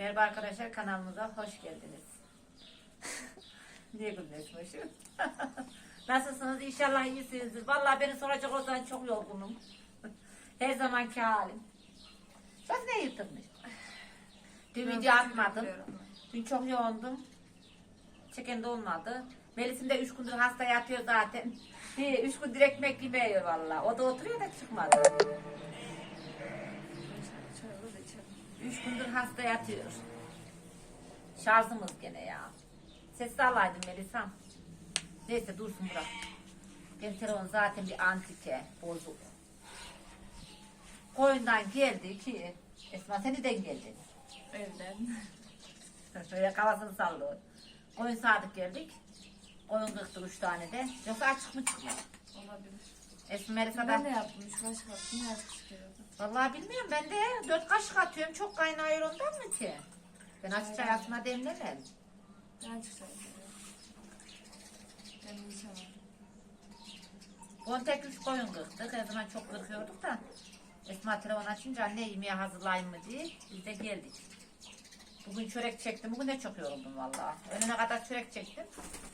Merhaba arkadaşlar kanalımıza hoş geldiniz. Niye gülmüşmüşüm? Nasılsınız? İnşallah iyisinizdir. Vallahi beni soracak olsan çok yorgunum. Her zamanki halim. Bak ne yırtılmış. Dün video atmadım. Dün çok yoğundum. Çeken de olmadı. Melis'im de üç gündür hasta yatıyor zaten. Üç gündür ekmek yemiyor valla. O da oturuyor da çıkmadı. Üç gündür hasta yatıyor. Şarjımız gene ya. Sessiz alaydım Melisa'm. Neyse dursun bırak. Benim telefon zaten bir antike, bozuk. Koyundan geldi ki Esma seniden geldin. Evden. Şöyle kafasını sallıyor. Koyun sadık geldik. Koyun kırktı üç tane de. Yoksa açık mı çıkmadı? Olabilir. Esma Melisa Ben de da. yaptım. Üç baş Vallahi bilmiyorum ben de dört kaşık atıyorum. Çok kaynıyor ondan mı ki? Ben açık çay atma demlemem. Ben çıkacağım. Benim bir şey var. On tek üç koyun kırktık. Her zaman çok kırkıyorduk da. Esma telefon açınca anne yemeğe hazırlayayım mı diye biz de geldik. Bugün çörek çektim. Bugün de çok yoruldum vallahi. Önüne kadar çörek çektim.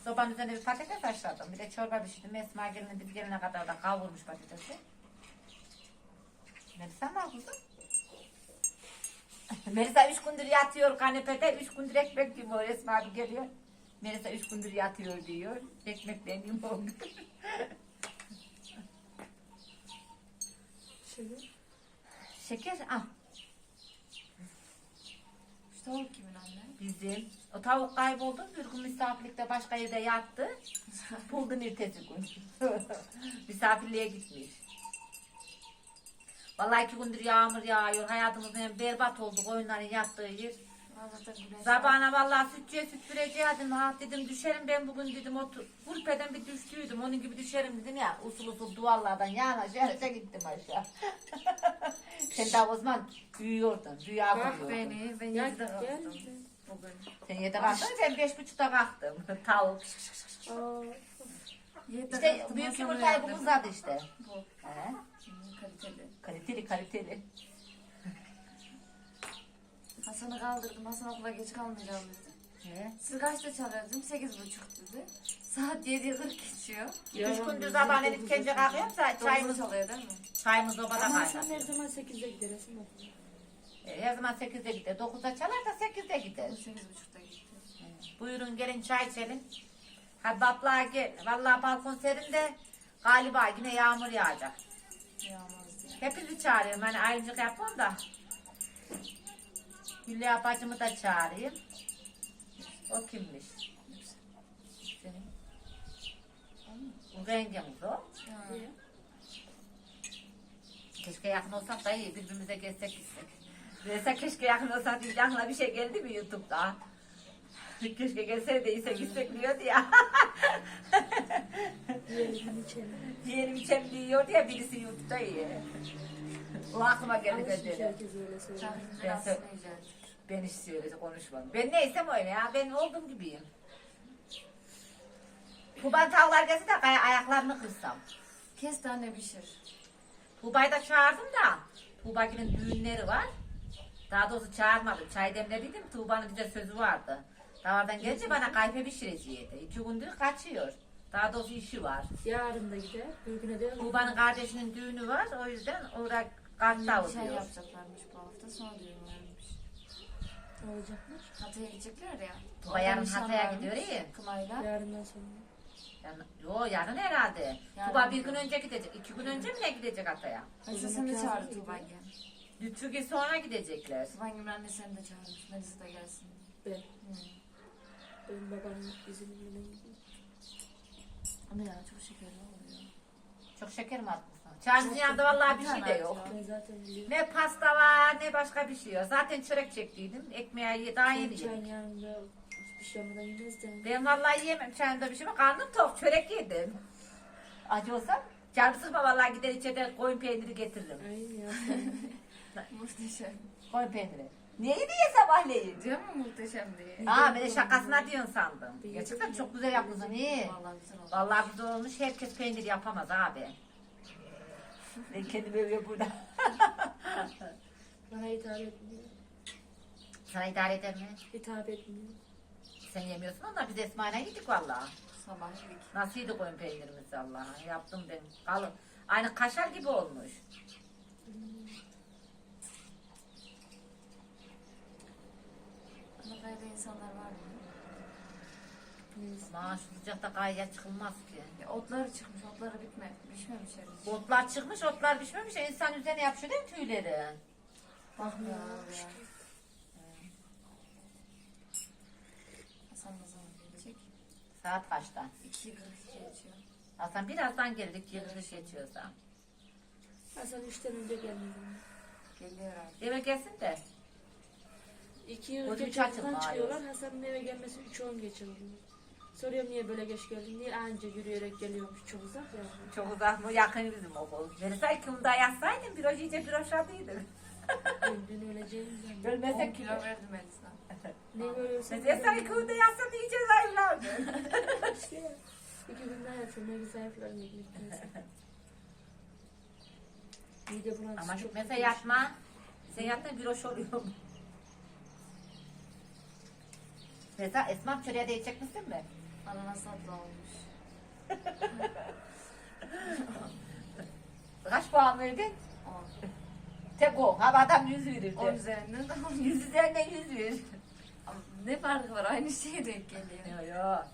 Sobanın üzerine bir patates haşladım. Bir de çorba pişirdim. Esma gelin biz gelene kadar da kavurmuş patatesi. Melisa al kızım? Melisa üç gündür yatıyor kanepede. Üç gündür ekmek yiyor. Esma abi geliyor. Melisa üç gündür yatıyor diyor. Ekmek ben yiyorum. Şöyle. Şeker al. Şu tavuk kimin anne? Bizim. O tavuk kayboldu. Bir gün misafirlikte başka yerde yattı. Buldum ertesi gün. Misafirliğe gitmiş. Vallahi iki gündür yağmur yağıyor. Hayatımızın en berbat oldu. Koyunların yattığı yer. Sabahına vallahi sütçüye süt vereceğim. Ha dedim düşerim ben bugün dedim. O Hulpeden bir düştüydüm. Onun gibi düşerim dedim ya. Usul usul duvarlardan yana şöyle gittim aşağı. Sen daha o zaman büyüyordun. Rüya görüyordun. beni. Ben kalktım. Bugün. Sen yedi kalktın, ben beş buçukta kalktım. Tavuk. İşte büyük yumurtayı bu uzadı işte. Bu. Kaliteli. Kaliteli kaliteli. Hasan'ı kaldırdım. Hasan okula geç kalmayacağım dedi. He? Siz kaçta çalıyordum? Sekiz buçuk dedi. Saat yedi kırk geçiyor. Üç gündür sabahleyin ikinci kalkıyorum. Çayımız, Çayımız çalıyor değil mi? çayımız obada ama sen her zaman 8'de gideriz. okula. E, Her zaman sekizde gider. Dokuzda çalar da sekizde gider. Bu sekiz buçukta gitti. Buyurun gelin çay içelim. Hadi babla gel. Vallahi balkon serin de galiba yine yağmur yağacak. Diye. Hepinizi çağırıyorum. Hani ayrımcılık yapmam da. Hülya bacımı da çağırayım. O kimmiş? Senin. Bu rengimiz o. Niye? Keşke yakın olsak da iyi birbirimize gezsek gitsek. Neyse keşke yakın olsak değil. Bir şey geldi mi YouTube'da? Keşke gelseydi iyiyse gitsek diyordu ya. Yiyelim içelim. Yiyelim içelim diyordu ya birisi YouTube'da iyi. O aklıma geldi dedi. Ben sö-. Ben hiç söyle konuşmam. Ben neysem öyle ya. Ben olduğum gibiyim. Kuban tavlar gelse de kaya ayaklarını kırsam. Kes de anne pişir. Tuğba'yı da çağırdım da. Tuğba'nın düğünleri var. Daha doğrusu çağırmadım. Çay demlediydim. Tuğba'nın bize sözü vardı. Davardan gelince bana kayfe pişireceğiydi. İki gündür kaçıyor. Daha doğrusu işi var. Yarın da gider. Bir güne de Tuğba'nın kardeşinin düğünü var. O yüzden orada kartta Bir şey oluyor. yapacaklarmış bu hafta. Sonra düğün varmış. ne olacakmış? Hatay'a gidecekler ya. Tuğba yarın nişan Hatay'a varmış, gidiyor iyi. Kınayla. Yarından sonra. Yani, yo yarın herhalde. Yarın. Tuğba bir gün önce gidecek. iki gün önce mi ne gidecek Hatay'a? De zaman çağırdı kâzım Tuğba gel. Lütfü sonra gidecekler. Tuğba Gümrü anne seni de çağırmış. Melisa da gelsin. Ben. Hı. Benim babam izinle gidiyor. Ama ya çok şekerli oluyor. Çok şeker mi atmışsın? Çarşının yanında vallahi bir şey de yok. Ben zaten biliyorum. Ne pasta var ne başka bir şey yok. Zaten çörek çektiydim. Ekmeği daha yeni Çayın yedim. yanında bir şey olmadan yemez de. Ben vallahi yiyemem çayında bir şey ama karnım tok. Çörek yedim. Acı olsam canım sıkma vallahi gider içeride koyun peyniri getiririm. Aynen ya. Muhteşem. Koyun peyniri. Niye yedi ya sabahleyin? Diyor mu muhteşem diye? Aa ben de şakasına diyorsun sandım. Gerçekten çok güzel yapmışsın iyi. Vallahi güzel oldu. Vallahi güzel olmuş. Herkes peynir yapamaz abi. Ben kendimi övüyorum burada. Bana ithal etmiyor. Sana idare eder mi? Hitap etmiyor. Sen yemiyorsun onlar biz Esma'yla yedik vallahi. Sabah yedik. Nasıl yedik oyun peynirimizi Allah'a yaptım ben. Kalın. Aynı kaşar gibi olmuş. Anakaya'da insanlar var mı? Neyse. Şu sıcakta kayaya çıkılmaz ki. Ya otları çıkmış, otları bitme, pişmemiş henüz. Otlar çıkmış, otlar pişmemiş. İnsan üzerine yapışıyor değil mi tüyleri? Bakmıyor ya. Hasan ne zaman gelecek? Saat kaçta? 2.42 geçiyor. Hasan birazdan geldik, yılgış geçiyorsa. Hasan üçten önce gelmedi. Geliyor abi. Eve gelsin de. İki yıl üç geçen açılma çıkıyorlar. Hasan'ın eve gelmesi üç on geçe oluyor. Soruyorum niye böyle geç geldin? Niye anca yürüyerek geliyormuş çok uzak ya. Çok uzak mı? Yakın bizim okul. Melisa ikimde yazsaydın bir iyice bir hoşladıydık. Ben dün öleceğim. 10 Ölmesek kilo verdim Elisa. Ne görüyorsun? Melisa ikimde yazsan iyice zayıflardı. İşte. İki günden yatsın ne güzel neyse. Mide bulantısı Ama çok mesela yatma. Sen yattın bir hoş oluyor. Mesela Esma çöreğe de yiyecek misin mi? Ananas tatlı olmuş. Kaç puan verdin? 10. Tek o. Ha adam yüz verirdi. 10 üzerinden de 10. Yüz üzerine yüz ver. Ama Ne farkı var? Aynı şeye denk geliyor. Yok yok.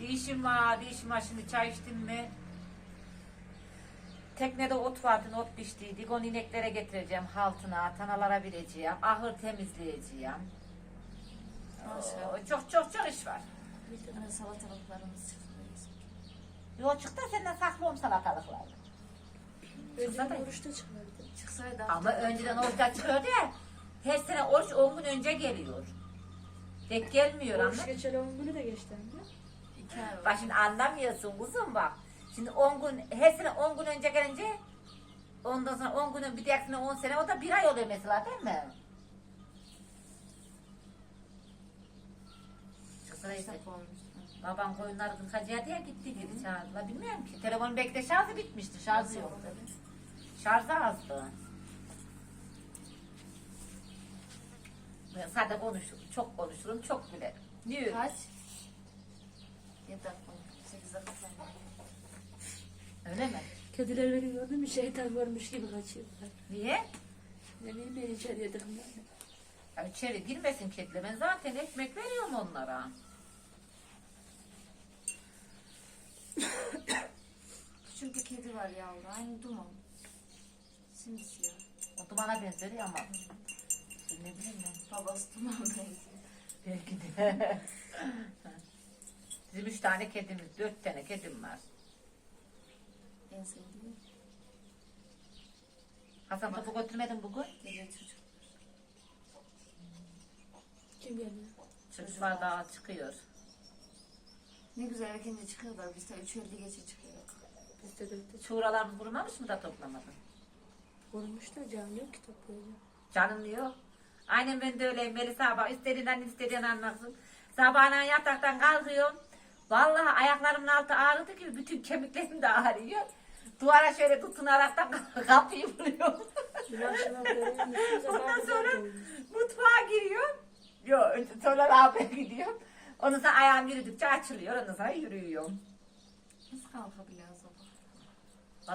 Bir işim var, bir işim var. Şimdi çay içtim mi? Teknede ot vardı, ot piştiydik. Onu ineklere getireceğim, haltına, tanalara vereceğim, ahır temizleyeceğim. Maşallah. Oo, çok çok çok iş var. Hani salatalıklarımız çıktı. Yo çıktı senden saklıyorum salatalıkları. Önceden oruçta. Çıksaydı Ama önceden oruçta çıkıyordu ya. Her sene oruç 10 gün önce geliyor. Tek gelmiyor Oruç ama. geçeli on günü de geçti anne. 2 ay Bak var. şimdi anlamıyorsun kuzum bak. Şimdi 10 gün, her sene 10 gün önce gelince ondan sonra 10 günün bir dahakine 10 sene o da bir ay oluyor mesela değil mi? Olmuş. Baban koyunları kırkacıya diye gitti geri çağırdılar. Bilmiyorum ki. Telefonun belki de şarjı bitmişti. Şarjı yoktu. Şarjı azdı. Ben sadece konuşurum. Çok konuşurum. Çok gülerim. Niye? Kaç? 7 dakika. 8 dakika. Öyle mi? Kediler beni gördü mü şeytan görmüş gibi kaçıyorlar. Niye? Ne bileyim ben içeriye dıkmıyor. Ya içeri girmesin kediler. Ben zaten ekmek veriyorum onlara. Küçük bir kedi var yavru. Aynı duman. Simsiyah. O dumana benziyor ama. Ne bileyim ben. Babası duman benziyor. Belki de. Bizim üç tane kedimiz, dört tane kedim var. En sevdiğim. Hasan topu götürmedin bugün. Gece çocuk. Kim geliyor? Çocuklar daha çıkıyor. Ne güzel erkence çıkıyorlar. Biz de 3 50 geçe çıkıyor. Biz de dörtte Çuğralarımız kurumamış mı da toplamadın? Vurmuş da can yok ki toplayacak. Canım yok. Aynen ben de öyleyim. Melisa bak istediğinden istediğini anlatsın. Sabahına yataktan kalkıyorum. Vallahi ayaklarımın altı ağrıdı gibi bütün kemiklerim de ağrıyor. Duvara şöyle tutunarak da kapıyı. Üstümüze Ondan sonra mutfağa giriyorum. Yok sonra abiye gidiyorum. Ondan sonra ayağım yürüdükçe açılıyor. Ondan sonra yürüyorum. Nasıl kalkabiliyor sabah?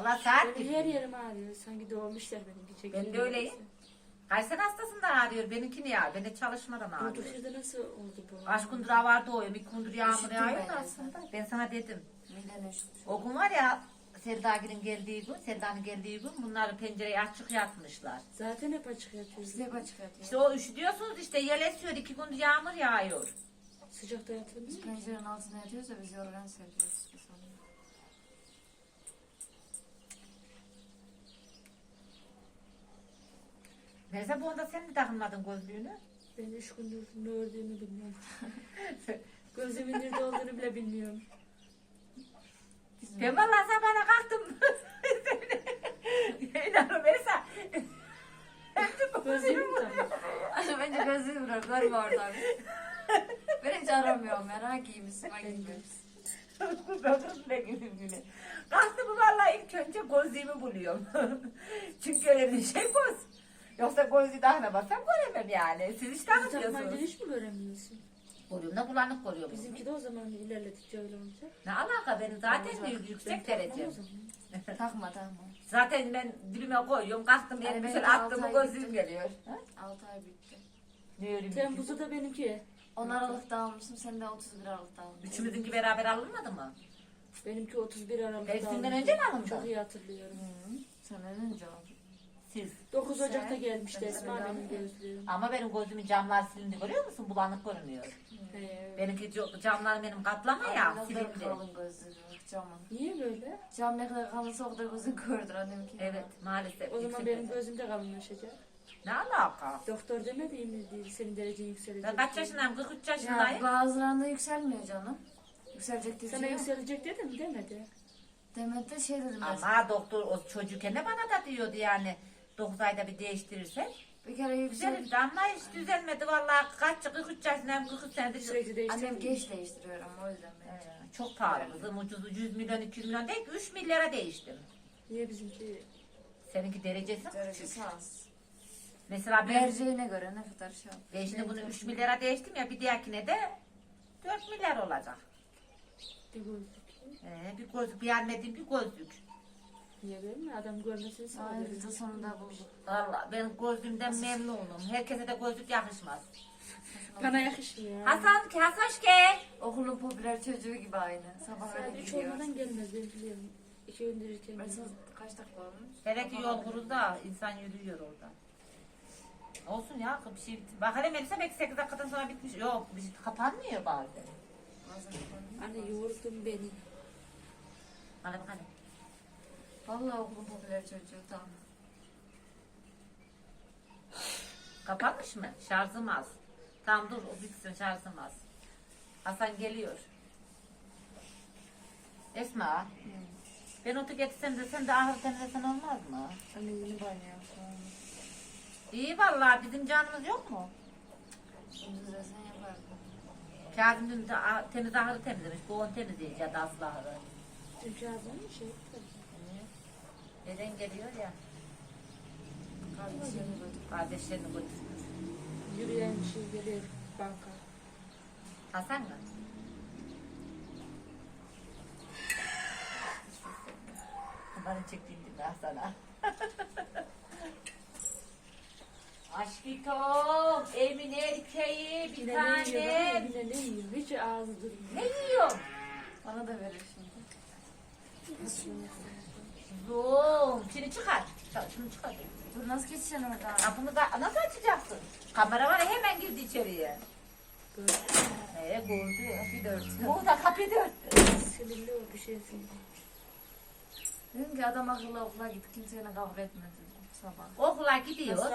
Vallahi saat Benim her gibi. yerim ağrıyor. Sanki doğmuşlar benim gece. Ben de öyleyim. Kaysen hastasında ağrıyor. Benimki niye ağrıyor? Ben de çalışmadan ağrıyor. Yerde nasıl oldu bu? Kaç gündür hava doğuyor. Bir gündür yağmur Üşüttüm yağıyor ben da de aslında. Ben sana dedim. Miden üşütmüş. O gün var ya Sevdagil'in geldiği gün, Sevda'nın geldiği gün bunları pencereyi açık yatmışlar. Zaten hep açık yatıyoruz. Biz hep açık yatıyor. İşte o üşütüyorsunuz işte yel esiyor. iki gündür yağmur yağıyor. Sıcakta yatılmıyor Biz pencerenin altında yatıyoruz da biz yorgan seriyoruz. Biz onu. Neyse bu onda sen mi takılmadın gözlüğünü? Ben üç gündür ne ördüğümü bilmiyorum. Gözümün nerede olduğunu bile bilmiyorum. Ben vallahi sabahına kalktım. İnanın Melisa. Gözlüğümü mü takıyor? Anne bence gözlüğü bırak. Görme oradan. ben hiç aramıyorum. Merak iyiymişsin. Bak gibi. Böbrükle gibi bile. Kalktım vallahi ilk önce gözlüğümü buluyorum. Çünkü öyle bir şey göz. Yoksa gözü dağına bassam göremem yani. Siz hiç Takmayınca tanımıyorsunuz. hiç mi göremiyorsun? Görüyorum da bulanık. Bizim. Bizimki de o zaman ilerledikçe öyle olacak. Ne alaka benim zaten Olacak. büyük, yüksek derece. Takma takma. Zaten ben dibime koyuyorum. Kalktım Yani elimi benim şöyle de attım mı ay gözüm gitti. geliyor. Ha? 6 ay bitti. Ne öyle bir Temmuz'da da benimki. 10 Aralık'ta almışım. Sen de 31 Aralık'ta almışsın. Üçümüzünki beraber alınmadı mı? Benimki 31 Aralık'ta. Mevsimden önce mi alındı? Çok iyi hatırlıyorum. Sen önce aldın. Siz. 9 Ocak'ta Sen- gelmişti Esma benim gözlüğüm. Ama benim gözümün camlar silindi görüyor musun? Bulanık görünüyor. Benimki co- camlar benim kaplama ya da silindi. kalın gözlü camın. Niye böyle? Cam ne kadar kalınsa o kadar gözün kördür annemki. Evet maalesef. O zaman yüksek benim derece. gözüm de kalınlaşacak. Ne alaka? Doktor demedi mi değil senin derecen yükselecek. Ben kaç yaşındayım? 43 Ya yaşındayım. bazılarında yükselmiyor canım. Yükselecek diye bir Sana şey yükselecek dedim demedi. Demet de şey dedim mesela. Ama doktor o çocukken de bana da diyordu yani. 9 ayda bir değiştirirsek. Bir kere yüksel. Güzeldi ama hiç düzelmedi vallahi. Kaç 43 yaşındayım 43 senedir. Sürekli değiştirdim. Annem geç değiştiriyor ama o yüzden ben. Ee, Çok pahalı kızım ucuzu 100 milyon 200 milyon değil ki 3 milyara değiştim. Niye bizimki? Seninki derecesi küçük. Derecesi az. Mesela ben, Merceğine göre ne kadar şey yapıyor. ben şimdi bunu 3 milyara değiştim ya bir dahakine de 4 milyar olacak. Bir gözlük. Ee, bir gözlük beğenmediğim bir gözlük. Niye böyle mi? Adam görmesini sağlıyor. Ayrıca sonunda bulduk. Valla ben gözlüğümden memnunum. Herkese de gözlük yakışmaz. Bana yakışmıyor. Hasan ki Hasan ki. Okulun popüler çocuğu gibi aynı. Sabah Saat öyle 3 gidiyor. olmadan gelmez ben biliyorum. İki indirirken Mesela gelmez. kaç dakika olmuş? Hele ki yol kurulda insan yürüyor orada. Olsun ya bir şey bitti. Bak hele Melisa belki 8 dakikadan sonra bitmiş. Yok bir şey kapanmıyor bazen. Bazen kapanıyor. Anne yoğurdun beni. Hadi bak hadi. Vallahi okulun popüler çocuğu tam. Kapanmış mı? Şarjım az. Tamam dur o bitsin şarjım az. Hasan geliyor. Esma. Ben otu getirsem de sen de ahır temizlesen olmaz mı? Anne yeni banyo. İyi vallahi bizim canımız yok mu? Şimdi de sen yapardın. Kazım dün de ah- temiz ahırı temizlemiş. Bu onu temizleyecek ya da aslı ahırı. Çünkü ağzım şey. Neden geliyor ya? Kardeşlerini götür. Kardeşlerini götürmüş. Yürüyen şey gelir banka. Hasan mı? Bunların çektiğim gibi Hasan'a. Aşkitom, emin erkeği bir Yine ne yiyor? tane. Yine ne yiyor? Hiç ağzı Ne durmuyor. yiyor? Bana da verir şimdi. Zoom. Şimdi çıkar. Şunu çıkar. Dur nasıl geçeceksin oradan? Kapını da nasıl açacaksın? Kamera var ya hemen girdi içeriye. Ee, gördü. Bir de örtün. Bu da kapıyı da örttü. sinirli o bir şey sinirli. Dedim ki adam akıllı okula git kimseyle kavga etme dedim sabah. Okula gidiyor.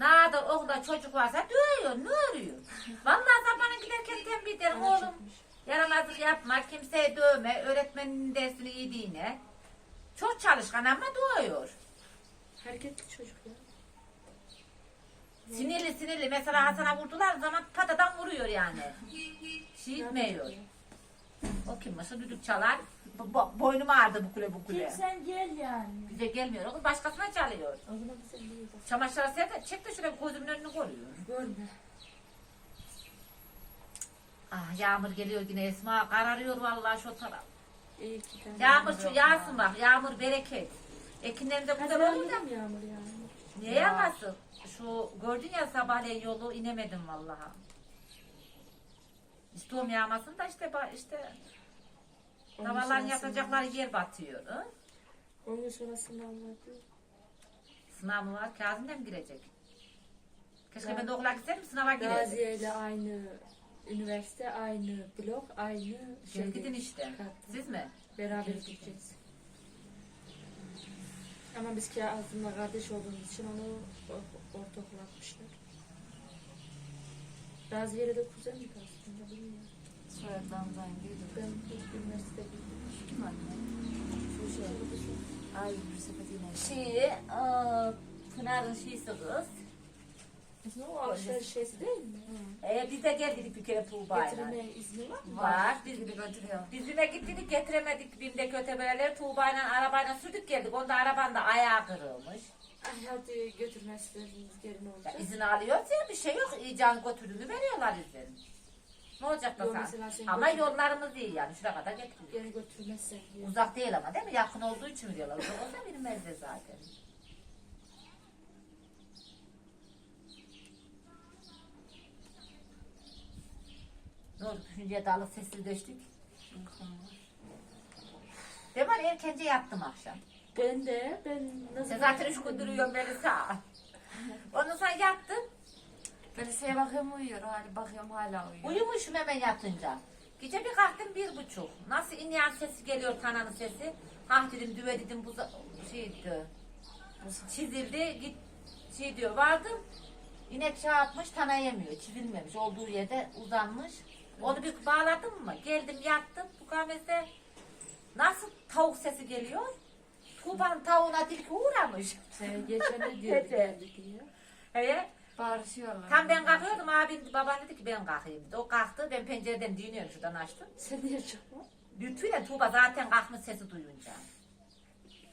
Nerede okulda çocuk varsa dövüyor, ne örüyor? Vallahi sabahına giderken tembih ederim oğlum. Yaramazlık yapma, kimseye dövme, öğretmenin dersini iyi dinle. Çok çalışkan ama dövüyor. Hareketli çocuk ya. Sinirli sinirli. Mesela Hasan'a vurdular zaman patadan vuruyor yani. Şey etmiyor. ya? O kim masa düdük çalar. Bo bo boynum ağrıdı bu kule bu kule. sen gel yani. Bize gelmiyor. O kız başkasına çalıyor. O zaman sen niye bak? Çamaşırı ser de çek de şöyle gözümün önünü koruyor. Görme. Ah yağmur geliyor yine Esma. Kararıyor vallahi şu taraf. İyi ki de. Yağmur şu yağsın bak. Yağmur bereket. Ekinlerimiz de güzel olur da. yağmur yani? Niye yağmasın? Şu gördün ya sabahleyin yolu inemedim vallahi. İstiyorum yağmasın da işte ba- işte Onun tavalan sonrasında- yer batıyor. Hı? Onun sonra sınav vardı. Sınav mı var? Kazım da mı girecek? Keşke ben de okula gitseydim sınava gireydim. Gaziye ile aynı üniversite, aynı blok, aynı şey. gidin işte. Siz mi? Beraber gideceğiz. Ama biz Kazım'la kardeş olduğumuz için onu o- ortaokula atmışlar. Bazı yere de kuzen mi aslında bilmiyorum. Soyadlarımız aynı değil. Ben ilk üniversite gittim. Kim anne? Şu şey. Ay bir sepetiyle. Şey, aa, Pınar'ın şeysi kız. Bizim o alışveriş şeysi değil mi? Ee, biz de geldik bir kere Tuğba'yla. Getirme izni var mı? Var. Biz, Gibi götürüyor. biz yine gittik getiremedik BİM'deki ötebereleri Tuğba'yla arabayla sürdük geldik. Onda arabanın da ayağı kırılmış. Ay hadi götürmezseniz geri ne Ya olacak? izin alıyoruz ya bir şey yok. İyican götürünü veriyorlar izin. Ne olacak mesela sen Ama götür- yollarımız iyi yani. Şuraya kadar getiriyor. Geri götürmezsen. Uzak değil ama değil mi? Yakın olduğu için biliyorlar. Uzak olsa bilmezler zaten. Oldu? Düşünceye dalıp sesli döştük. Değil mi? Erkence yattım akşam. Ben de ben nasıl... Sen zaten üç gündür uyuyorsun Melisa. Ondan sonra yattım. Ben liseye bakıyorum uyuyor. Hali bakıyorum hala uyuyor. Uyumuşum hemen yatınca. Gece bir kalktım bir buçuk. Nasıl inleyen sesi geliyor tananın sesi. Hah dedim düve dedim bu şeydi. Çizildi git şey diyor vardım. İnek şey yapmış tana yemiyor. Çizilmemiş. Olduğu yerde uzanmış. Onu bir bağladım mı? Geldim yattım. Bu kahvede nasıl tavuk sesi geliyor? Tuğban tavuğuna tilki uğramış. Sen geçen ne diyor. He? Bağırışıyorlar. Tam ben kalkıyordum abim baban dedi ki ben kalkayım. O kalktı ben pencereden dinliyorum şuradan açtım. Sen niye çıkma? Lütfüyle Tuğba zaten kalkmış sesi duyunca.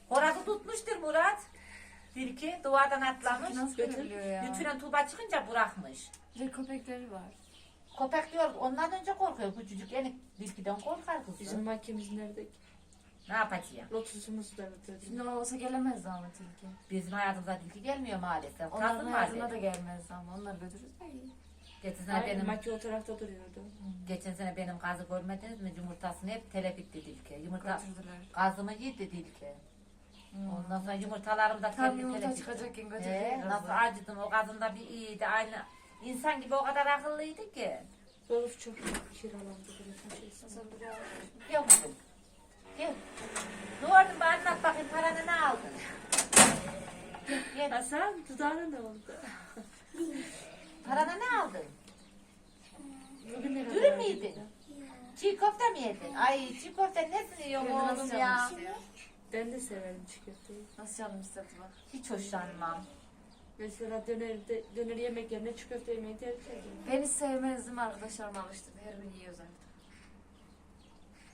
Horazı tutmuştur Murat. Tilki duvardan atlamış. Nasıl Götür. görebiliyor ya? Lütfüyle Tuğba çıkınca bırakmış. Bir de köpekleri var. Köpek diyor ondan önce korkuyor. Küçücük yani tilkiden korkar kızım. Bizim makimiz nerede? Ne yapacağım? Lotusumuz da dedi. Şimdi olsa gelemezdi ama tilki. Bizim hayatımıza tilki gelmiyor maalesef. Onların var hayatına da dedi. gelmezdi ama onlar götürürüz de iyi. Geçen sene Aynen, benim, maki o tarafta duruyordu. geçen sene benim kazı görmediniz mi? Yumurtasını hep telef etti tilki. Yumurta, Götürdüler. kazımı yedi tilki. Ondan sonra yumurtalarım da Tam kendi yumurta telef çıkacakken Ee, götürdüler. nasıl acıdım o kadın da bir iyiydi aynı insan gibi o kadar akıllıydı ki. Zoruf çok kiralandı. Gel kızım. Gel. Doğru mu anlat bakayım paranı ne aldın? Gel. Hasan dudağına ne oldu? Paranı ne aldın? Bugün ne Dürüm mü yedin? Çiğ köfte mi yedin? Ay çiğ köfte nesini yiyorsun oğlum nasıl ya? canım istiyor? Ben de severim köfteyi. Nasıl canım istedi bak. Hiç hoşlanmam. Mesela döner, de, döner yemek yerine çiğ köfte yemeyi tercih ediyorum. Ben hiç sevmezdim arkadaşlarım alıştırdı. Her gün yiyoruz artık.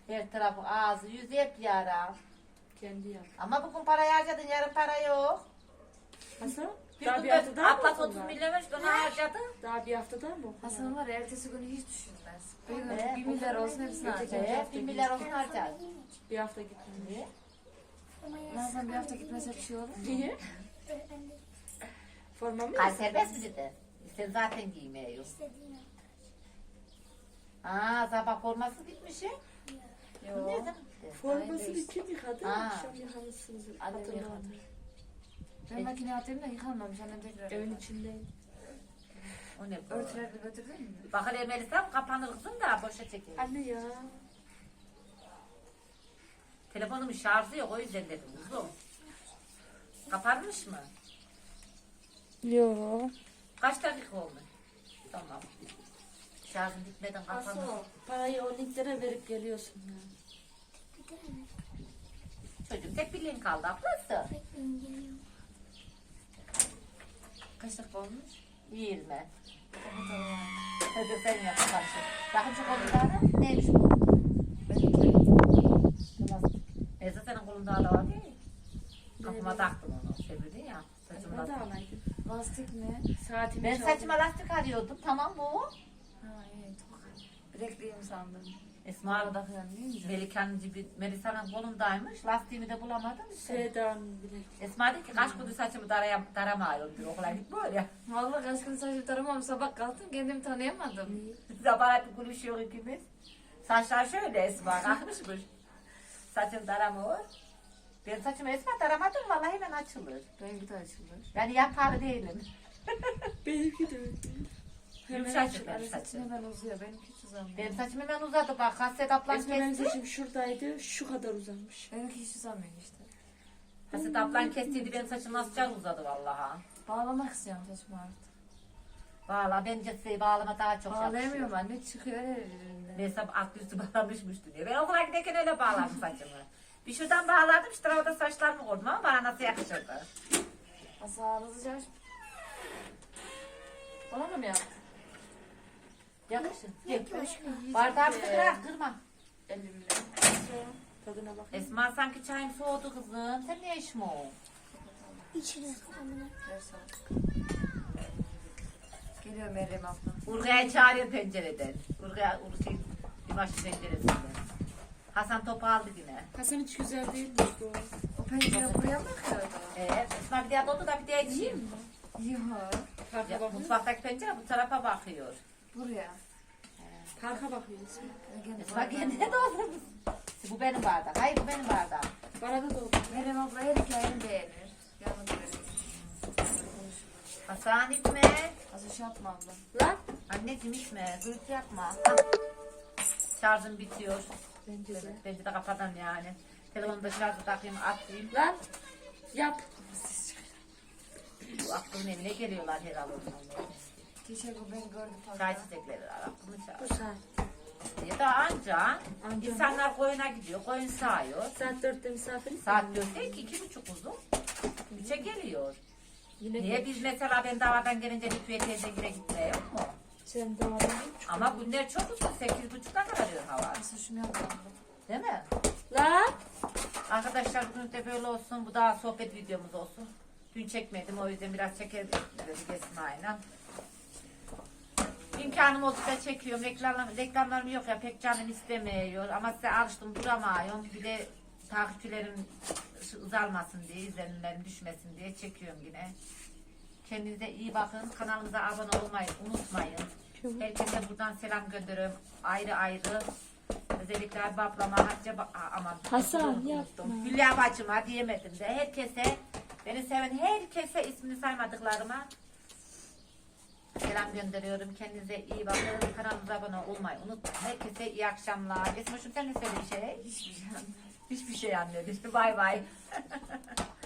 Her tarafı ağzı yüzü hep yara. Kendi yap. Ama bugün parayı harcadın yarın para yok. Hasan Bir daha bir hafta daha mı atlas okul 30 var? milyon vermiş bana harcadın. Daha bir hafta daha mı okul var? Hasan var ya ertesi günü hiç düşünmez. Bir gün Evet, bir milyar olsun hepsini Öteki- harcar. Evet, bir milyar olsun harcar. Bir hafta gitmemiş. Niye? Nereden bir hafta gitmese bir şey olur mu? Niye? Forma mı? Kay serbest mi dedi? Sen zaten giymeye yok. Aa sabah forması gitmiş ya. Yok. Formasını kim yıkadı? Aa. Akşam yıkamışsınız. Annem Hatırlamadım. Ben makineye atayım da yıkanmamış. Annem tekrar. Evin içindeyim. O ne bu? Örtüler de götürdün mü? Bak hele Melisa'm kapanır kızım da boşa çekilir. Anne ya. Telefonumun şarjı yok o yüzden dedim kuzum. Kapanmış mı? Yo. Kaç dakika oldu? Tamam. Şarjım bitmeden kapanmış. Asıl parayı o linklere verip geliyorsun ya. Çocuk tek bir link aldı ablası. Kaç dakika olmuş? 20. Kapatalım yani. Hadi sen yap karşı. Daha çok oldu daha neymiş bu? Ezra senin kolunda hala var değil mi? Kafama taktın onu. Çevirdin ya. De lastik. alaydım. Lastik mi? Saatimi Ben çaldım. saçıma lastik arıyordum. Tamam bu. Ha iyi. Bilekliyim sandım. Esma Arada. Melika'nın cibi, Melisa'nın kolundaymış. Lastiğimi de bulamadım. Sevda'nın bilek. Esma dedi ki kaç gündür saçımı daraya, daramıyorum diyor. Okula gitmiyor ya. Vallahi kaç gün saçımı taramam. Sabah kalktım kendimi tanıyamadım. Sabah bir gülüşüyor ikimiz. Saçlar şöyle Esma kalkmışmış. Saçım daramıyor. Ben saçımı Esma daramadım vallahi hemen açılır. Rengi de açılır. Yani yapar değilim. Benimki de öyle. Yumuşacık benim Saçım saçım. hemen uzuyor. Benimki hiç uzamıyor. Benim saçım hemen uzadı bak. Haset ablam Esma benim kesti. saçım şuradaydı. Şu kadar uzanmış. Benimki hiç uzamıyor işte. Haset ablam kestiydi benim saçım nasıl can uzadı vallaha. Bağlamak istiyorum saçımı artık. Valla bence size bağlama daha çok Bağlayamıyorum anne. Çıkıyor her yerinde. Mesela alt üstü bağlamışmıştı diye. Ben okula giderken öyle bağladım saçımı. Bir şuradan bağladım işte orada saçlarımı koydum ama bana nasıl yakışırdı. Asa hızlıca aç. Bana da mı yaptın? Yakışır. Gel. Bardağı bir kırar kırma. Elimle. Tadına bak. Esma sanki çayın soğudu kızım. Sen ne işin o? İçine. Geliyor Meryem abla. Urga'ya çağırıyor pencereden. Urga'ya Urga'ya bir başı penceresinden. Hasan topu aldı yine. Hasan hiç güzel değil mi bu? O pencere buraya mı bakıyordu? Evet. Esma bir diğer doldu da bir diğer içeyim. Yok. Parka Ya, bakıyor. mutfaktaki pencere bu tarafa bakıyor. Buraya. Parka bakıyor ismi. Gene Esma kendine doldurmuş. Bu benim bardak. Hayır bu benim bardağım. Bana da doldu. Meryem abla her hikayeni beğenir. Yanında verir. Hasan itme. Az iş yapma abla. Lan. Anneciğim itme. Gürültü yapma. Ha. Şarjım bitiyor. Bence de. Bence de kapatalım yani. Telefonu da şarjı takayım atayım. Lan. Yap. Bu aklımın evine geliyorlar herhalde. Geçen gün beni gördü Çay fazla. çiçekleri var aklımı Bu çağır. saat. Ya da anca. Anca. İnsanlar koyuna gidiyor. Koyun sağıyor. Saat dörtte misafiriz. Saat dört değil ki iki buçuk uzun. Üçe geliyor. Yine Niye biz mesela ben davadan gelince Lütfiye teyze yine gitmeye yok mu? Sen var. Ama günler çok uzun. Sekiz buçukta kararıyor hava. Nasıl şunu yapma abla. Değil mi? Lan. Arkadaşlar bugün de böyle olsun. Bu da sohbet videomuz olsun. Dün çekmedim o yüzden biraz çekelim dedik Esma'yla. İmkanım oldukça çekiyorum. Reklam, reklamlarım yok ya pek canım istemiyor. Ama size alıştım duramıyorum. Bir de takipçilerim uzalmasın diye, izlenimlerim düşmesin diye çekiyorum yine. Kendinize iyi bakın. Kanalımıza abone olmayı unutmayın. Herkese buradan selam gönderiyorum. Ayrı ayrı. Özellikle Abi ablama, Hatice ba- Aa, aman. Hasan, unuttum. yapma. Hülya bacıma diyemedim de. Herkese, beni seven herkese ismini saymadıklarıma selam gönderiyorum. Kendinize iyi bakın. Kanalımıza abone olmayı unutmayın. Herkese iyi akşamlar. Esmoş'um sen ne söyle bir şey? Hiçbir şey. Hiçbir şey anlıyorsun. Bay bay.